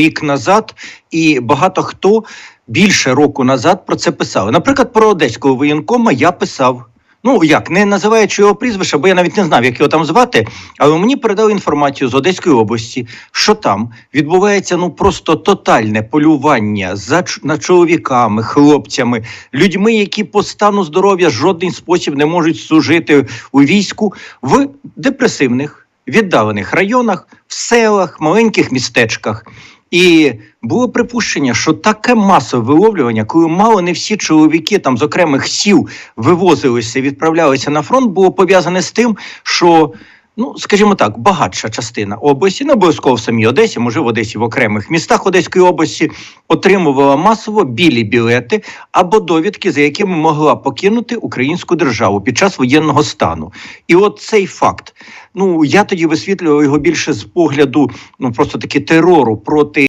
рік назад, і багато хто більше року назад про це писали. Наприклад, про одеського воєнкома я писав. Ну як не називаючи його прізвище, бо я навіть не знав, як його там звати. Але мені передали інформацію з Одеської області, що там відбувається ну просто тотальне полювання за на чоловіками, хлопцями, людьми, які по стану здоров'я жодним спосіб не можуть служити у війську в депресивних віддалених районах, в селах, маленьких містечках. І було припущення, що таке масове виловлювання, коли мало не всі чоловіки там з окремих сіл вивозилися, відправлялися на фронт, було пов'язане з тим, що. Ну, скажімо так, багатша частина області, не обов'язково в самій Одесі, може в Одесі в окремих містах Одеської області отримувала масово білі білети або довідки, за якими могла покинути українську державу під час воєнного стану. І от цей факт, ну я тоді висвітлював його більше з погляду, ну просто таки терору проти.